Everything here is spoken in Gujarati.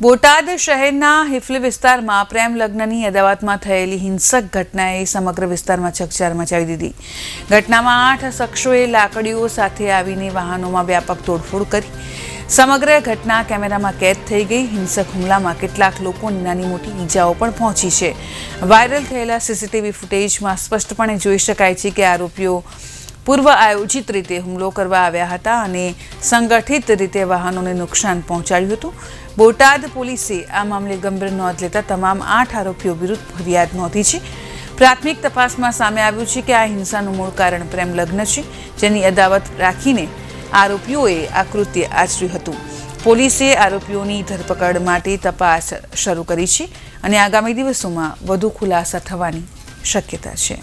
બોટાદ શહેરના હિફલી વિસ્તારમાં પ્રેમ લગ્નની અદાવતમાં થયેલી હિંસક ઘટનાએ સમગ્ર વિસ્તારમાં ચકચાર મચાવી દીધી. ઘટનામાં આઠ શખ્સોએ લાકડીઓ સાથે આવીને વાહનોમાં વ્યાપક તોડફોડ કરી. સમગ્ર ઘટના કેમેરામાં કેદ થઈ ગઈ. હિંસક હુમલામાં કેટલાક લોકોની નાની મોટી ઈજાઓ પણ પહોંચી છે. વાયરલ થયેલા સીસીટીવી ફૂટેજમાં સ્પષ્ટપણે જોઈ શકાય છે કે આરોપીઓ પૂર્વ આયોજિત રીતે હુમલો કરવા આવ્યા હતા અને સંગઠિત રીતે વાહનોને નુકસાન પહોંચાડ્યું હતું. બોટાદ પોલીસે આ મામલે ગંભીર નોંધ લેતા તમામ આઠ આરોપીઓ વિરુદ્ધ ફરિયાદ નોંધી છે. પ્રાથમિક તપાસમાં સામે આવ્યું છે કે આ હિંસાનું મૂળ કારણ પ્રેમ લગ્ન છે, જેની અદાવત રાખીને આરોપીઓએ આ કૃત્ય આચર્યું હતું. પોલીસે આરોપીઓની ધરપકડ માટે તપાસ શરૂ કરી છે અને આગામી દિવસોમાં વધુ ખુલાસા થવાની શક્યતા છે.